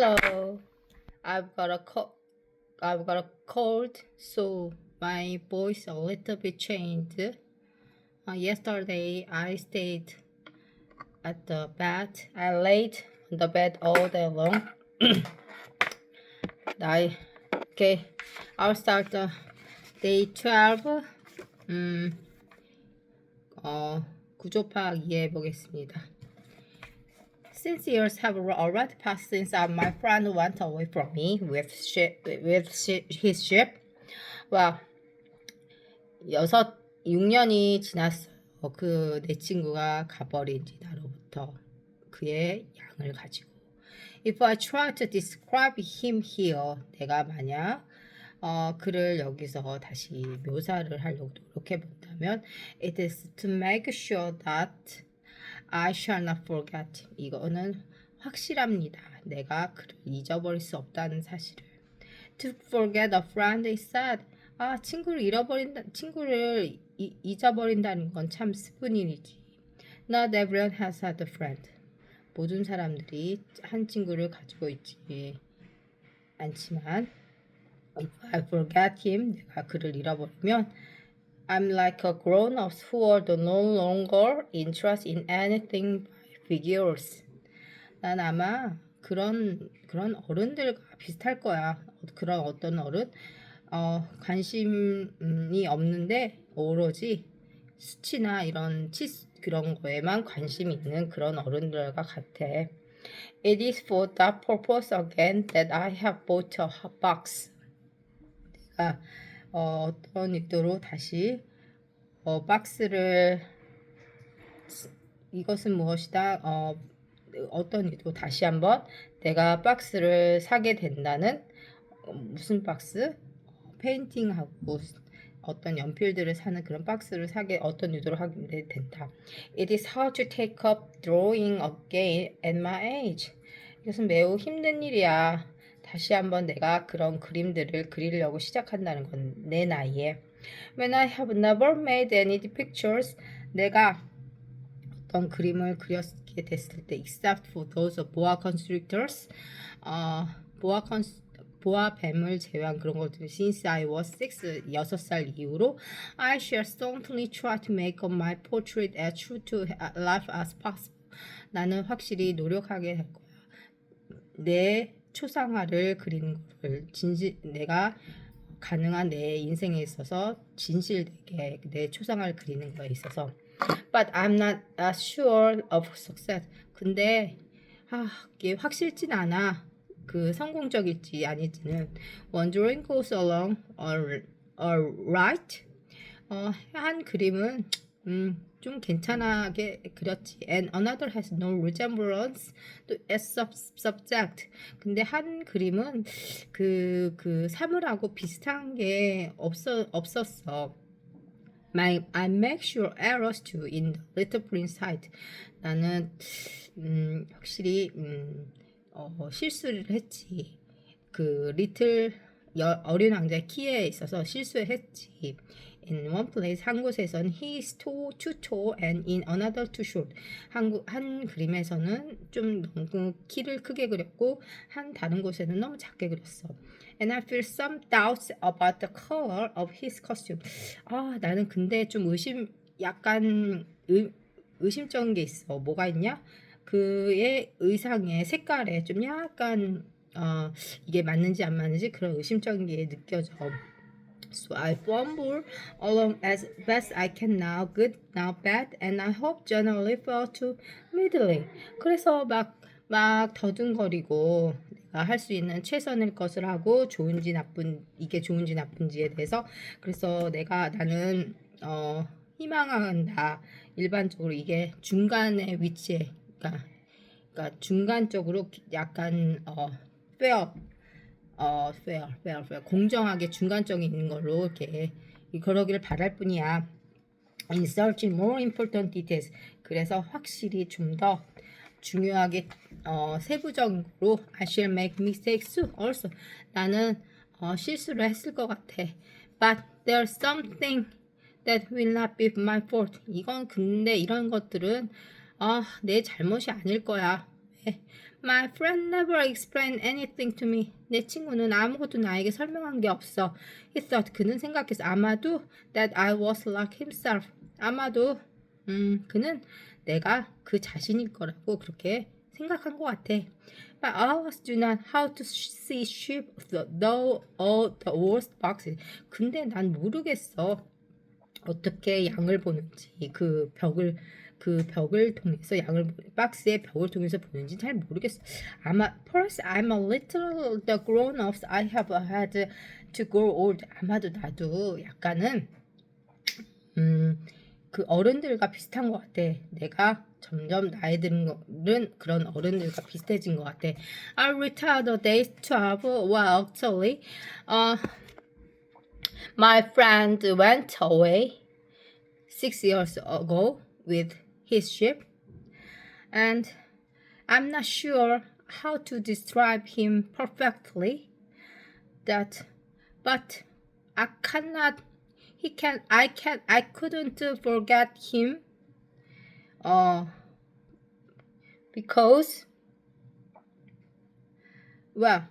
Hello. I've got a co- I've got a cold, so my voice a little bit changed. Uh, yesterday I stayed at the bed. I laid on the bed all day long. I okay. I'll start the day 12. 음, 어, 구조파악 이해해 보겠습니다. Since years have already passed since uh, my friend went away from me with ship, with his ship, well, 여섯 6년이 지났어요. 그 내 친구가 가버린 지 나로부터 그의 양을 가지고. If I try to describe him here, 내가 만약 어, 그를 여기서 다시 묘사를 하려고 노력해 본다면, it is to make sure that I shall not forget. 이거는 확실합니다. 내가 그를 잊어버릴 수 없다는 사실을. To forget a friend is sad. 아, 친구를 잃어버린다, 친구를 이- 잊어버린다는 건 참 슬픈 일이지. Not everyone has had a friend. 모든 사람들이 한 친구를 가지고 있지 않지만, if I forget him, 내가 그를 잃어버리면, I'm like a grown-ups who are no longer interested in anything by figures. 난 아마 그런 그런 어른들과 비슷할 거야. 그런 어떤 어른 어, 관심이 없는데 오로지 수치나 이런 치 그런 거에만 관심 있는 그런 어른들과 같아. It is for that purpose again that I have bought a box. 내가 어, 어떤 의도로 다시 어, 박스를 이것은 무엇이다. 어, 어떤 의도 다시 한번 내가 박스를 사게 된다는 어, 무슨 박스? 어, 페인팅하고 어떤 연필들을 사는 그런 박스를 사게 어떤 의도로 하게 된다. It is hard to take up drawing again at my age. 이것은 매우 힘든 일이야. 다시 한번 내가 그런 그림들을 그리려고 시작한다는 건 내 나이에. When I have never made any pictures, 내가 어떤 그림을 그렸게 됐을 때, except for those of boa constrictors, 어, boa cons 보아 뱀을 제외한 그런 것들 since I was six 여섯 살 이후로 I shall staunchly try to make up my portrait as true to life as possible. 나는 확실히 노력하게 될 거야. 내 초상화를 그리는 거를 진실 내가 가능한 내 인생에 있어서 진실되게 내 초상화를 그리는 거에 있어서 but I'm not sure of success. 근데 아, 이게 확실진 않아. 그 성공적일지 아닐지는 drawing goes along all right. 어, 한 그림은 음, 좀 괜찮하게 그렸지. And another has no resemblance to as sub, subject. 근데 한 그림은 그, 그 사물하고 비슷한 게 없어, 없었어. My, I make sure errors too in the Little Prince side. 나는 음, 확실히 음, 어, 실수를 했지. 그 리틀 여, 어린 왕자의 키에 있어서 실수를 했지. In one place 한 곳에서는 he is too, too tall and in another too short. 한, 구- 한 그림에서는 좀 너무 키를 크게 그렸고 한 다른 곳에는 너무 작게 그렸어. And I feel some doubts about the color of his costume. 아 나는 근데 좀 의심 약간 의, 의심쩍은 게 있어. 뭐가 있냐? 그의 의상의 색깔에 좀 약간 어, 이게 맞는지 안 맞는지 그런 의심적인 게 느껴져. So I fumble along as best I can now, good, now bad, and I hope generally fall to middling. 그래서 막, 막 더듬거리고 내가 할 수 있는 최선의 것을 하고 좋은지 나쁜, 이게 좋은지 나쁜지에 대해서 그래서 내가 나는, 어, 희망한다. 일반적으로 이게 중간에 위치해. 그러니까, 그러니까 중간적으로 약간, 어, fair, 어, fair, fair, fair. 공정하게 중간적인 걸로 이렇게 그러기를 바랄 뿐이야. In searching more important details. 그래서 확실히 좀 더 중요하게 어, 세부적인 거로 I shall make mistakes. Also 나는 어, 실수를 했을 것 같아. But there's something that will not be my fault. 이건 근데 이런 것들은 아, 내 잘못이 아닐 거야. 왜? My friend never explained anything to me. 내 친구는 아무것도 나에게 설명한 게 없어. He thought 그는 생각했어. 아마도 that I was like himself. 아마도 음 그는 내가 그 자신일 거라고 그렇게 생각한 것 같아. But ours do not how to see sheep though all the worst boxes. 근데 난 모르겠어. 어떻게 양을 보는지 그 벽을 그 벽을 통해서 양을 보- 박스의 벽을 통해서 보는지 잘 모르겠어. 아마 perhaps I'm a little the grown-ups I have had to grow old. 아마도 나도 약간은 음, 그 어른들과 비슷한 것 같아. 내가 점점 나이 드는 거는 그런 어른들과 비슷해진 것 같아. I retired at age 12. Well, actually, uh, my friend went away six years ago with his ship, and I'm not sure how to describe him perfectly. That, but I cannot. He can. I can. I couldn't forget him. Uh, because. Well,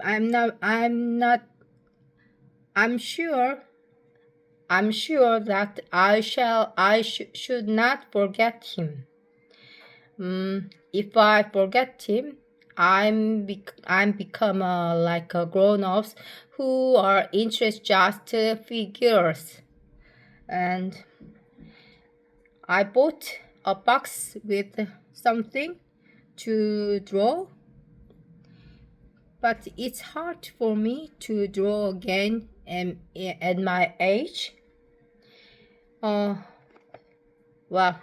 I'm not. I'm not. I'm sure I'm sure that I shall I sh- should not forget him. Mm, if I forget him, I'm bec- I'm become uh, like a grown-ups who are interest just figures, and I bought a box with something to draw. But it's hard for me to draw again and at my age. Uh, well,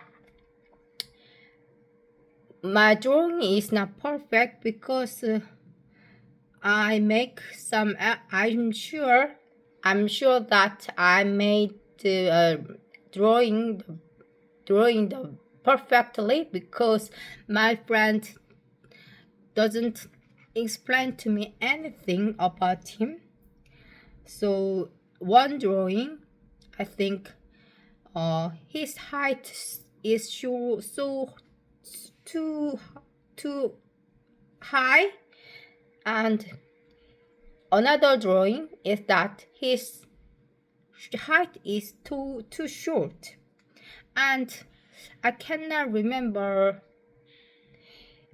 my drawing is not perfect because uh, I make some. Uh, I'm sure. I'm sure that I made the uh, drawing drawing the perfectly because my friend doesn't explain to me anything about him. So one drawing, I think, uh, his height is so so too too high, and another drawing is that his height is too too short, and I cannot remember.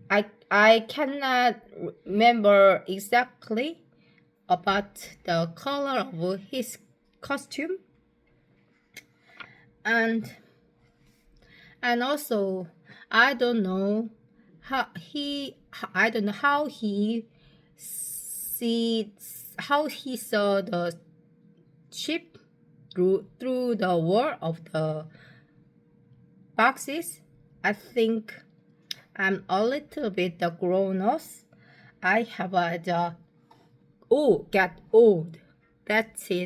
I I cannot remember exactly about the color of his costume and and also I don't know how he I don't know how he sees how he saw the ship through through the wall of the boxes. I think I'm a little bit the grown up. I have a oh get old. That's it.